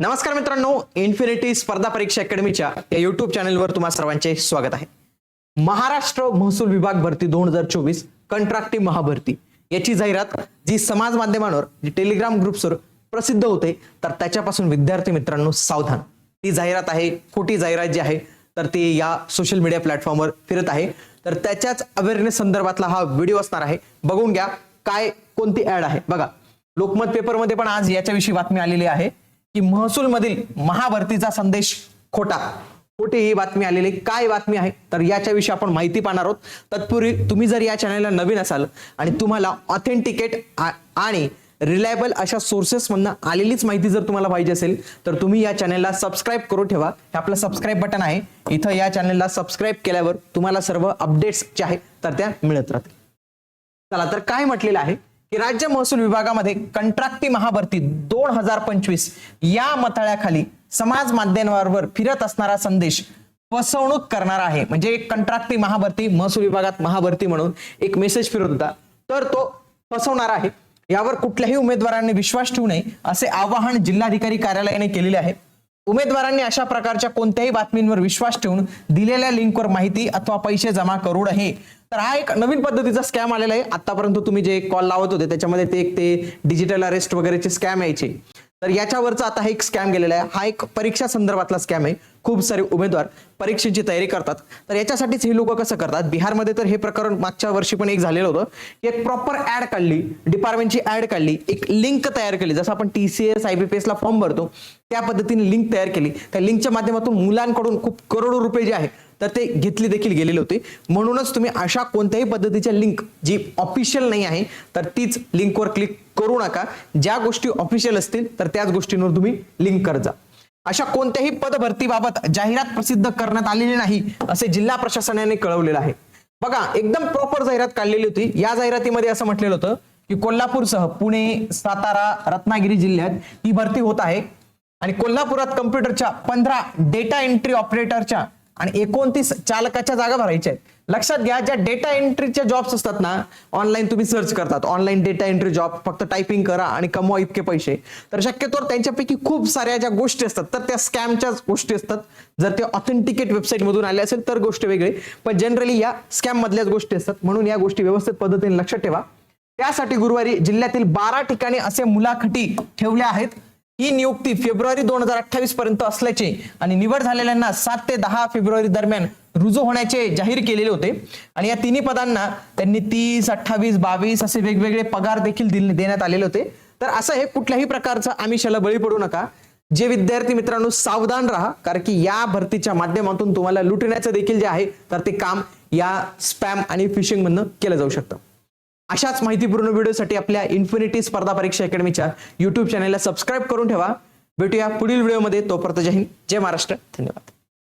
नमस्कार मित्रांनो इन्फिनिटी स्पर्धा परीक्षा अकॅडमीच्या या युट्यूब चॅनलवर तुम्हा सर्वांचे स्वागत आहे. महाराष्ट्र महसूल विभाग भरती दोन हजार चोवीस कंत्राटी महाभरती. याची जाहिरात जी समाज माध्यमांवर जी टेलिग्राम ग्रुप्सवर प्रसिद्ध होते तर त्याच्यापासून विद्यार्थी मित्रांनो सावधान. ती जाहिरात आहे खोटी जाहिरात जी आहे तर ती या सोशल मीडिया प्लॅटफॉर्मवर फिरत आहे. तर त्याच्याच अवेअरनेस संदर्भातला हा व्हिडिओ असणार आहे. बघून घ्या काय कोणती ऍड आहे. बघा लोकमत पेपरमध्ये पण आज याच्याविषयी बातमी आलेली आहे. की महसूल मधील महाभरतीचा संदेश खोटा. खोटी ही बातमी आलेली काय बातमी आहे तर याच्याविषयी आपण माहिती पाहणार आहोत. तत्पूर्वी तुम्ही जर या चॅनलला नवीन असाल आणि तुम्हाला ऑथेंटिकेट आणि रिलायबल अशा सोर्सेसमधनं आलेलीच माहिती जर तुम्हाला पाहिजे असेल तर तुम्ही या चॅनलला सबस्क्राईब करून ठेवा. हे आपलं सबस्क्राईब बटन आहे. इथं या चॅनलला सबस्क्राईब केल्यावर तुम्हाला सर्व अपडेट्स जे आहे तर त्या मिळत राहतील. चला तर काय म्हटलेलं आहे? की राज्य महसूल विभागामध्ये कंत्राटी महाभरती दोन हजार पंचवीस या मथळ्याखाली समाज माध्यमांवर फिरत असणारा संदेश फसवणूक करणार आहे. म्हणजे एक कंत्राटी महाभरती महसूल विभागात महाभरती म्हणून एक मेसेज फिरत होता. तर तो फसवणार आहे. यावर कुठल्याही उमेदवारांनी विश्वास ठेवू नये असे आवाहन जिल्हाधिकारी कार्यालयाने केलेले आहे. उमेदवारांनी अशा प्रकारच्या कोणत्याही बातमींवर विश्वास ठेवून दिलेल्या लिंकवर माहिती अथवा पैसे जमा करू नये. तर हा एक नवीन पद्धतीचा स्कॅम आलेला आहे. आतापर्यंत तुम्ही जे कॉल लावत होते त्याच्यामध्ये ते एक ते डिजिटल अरेस्ट वगैरेचे स्कॅम यायचे. तर याच्यावरचा आता हा एक स्कॅम गेलेला आहे. हा एक परीक्षा संदर्भातला स्कॅम आहे. खूप सारे उमेदवार परीक्षेची तयारी करतात. तर याच्यासाठीच हे लोक कसं करतात? बिहारमध्ये तर हे प्रकरण मागच्या वर्षी पण एक झालेलं होतं. की एक प्रॉपर ऍड काढली. डिपार्टमेंटची ऍड काढली. एक लिंक तयार केली. जसं आपण T C S I B P एसला form भरतो त्या पद्धतीने लिंक तयार केली. त्या लिंकच्या माध्यमातून मुलांकडून खूप करोडो रुपये जे आहे तर ते घेतले देखील गेलेले होते. म्हणूनच तुम्ही अशा कोणत्याही पद्धतीच्या लिंक जी ऑफिशियल नाही आहे तर तीच लिंकवर क्लिक करू नका. ज्या गोष्टी ऑफिशियल असतील तर त्याच गोष्टींवर तुम्ही लिंक करत जा. अशा कोणत्याही पदभरतीबाबत जाहिरात प्रसिद्ध करण्यात आलेली नाही असे जिल्हा प्रशासनाने कळवलेलं आहे. बघा एकदम प्रॉपर जाहिरात काढलेली होती. या जाहिरातीमध्ये असं म्हटलेलं होतं की कोल्हापूरसह पुणे सातारा रत्नागिरी जिल्ह्यात ही भरती होत आहे. आणि कोल्हापुरात कम्प्युटरच्या पंधरा डेटा एंट्री ऑपरेटरच्या आणि एकोणतीस चालकाच्या जागा भरायच्या आहेत. लक्षात घ्या ज्या डेटा एंट्रीच्या जॉब्स असतात ना ऑनलाईन तुम्ही सर्च करतात. ऑनलाईन डेटा एंट्री जॉब फक्त टायपिंग करा आणि कमवा इतके पैसे. तर शक्यतोवर त्यांच्यापैकी खूप साऱ्या ज्या गोष्टी असतात तर त्या स्कॅमच्याच गोष्टी असतात. जर ते ऑथेंटिकेट वेबसाईट मधून आले असेल तर गोष्ट वेगळी. पण जनरली या स्कॅम मधल्याच गोष्टी असतात. म्हणून या गोष्टी व्यवस्थित पद्धतीने लक्षात ठेवा. त्यासाठी गुरुवारी जिल्ह्यातील बारा ठिकाणी असे मुलाखती ठेवल्या आहेत. ही नियुक्ती फेब्रुवारी दोन हजार अठ्ठावीस पर्यंत असल्याचे आणि निवड झालेल्यांना सात ते दहा फेब्रुवारी दरम्यान रुजू होण्याचे जाहीर केलेले होते. आणि या तिन्ही पदांना त्यांनी तीस अठ्ठावीस बावीस असे वेगवेगळे पगार देखील देण्यात आलेले होते. तर असं हे कुठल्याही प्रकारचं आमिषाला बळी पडू नका. जे विद्यार्थी मित्रांनो सावधान राहा कारण की या भरतीच्या माध्यमातून तुम्हाला लुटण्याचं देखील जे आहे तर ते काम या स्पॅम आणि फिशिंग मधनं केलं जाऊ शकतं. अशाच माहितीपूर्ण व्हिडिओसाठी आपल्या इन्फिनिटी स्पर्धा परीक्षा अकॅडमीच्या युट्यूब चॅनलला सबस्क्राईब करून ठेवा. भेटूया पुढील व्हिडिओमध्ये. तोपर्यंत जय हिंद जय महाराष्ट्र. धन्यवाद.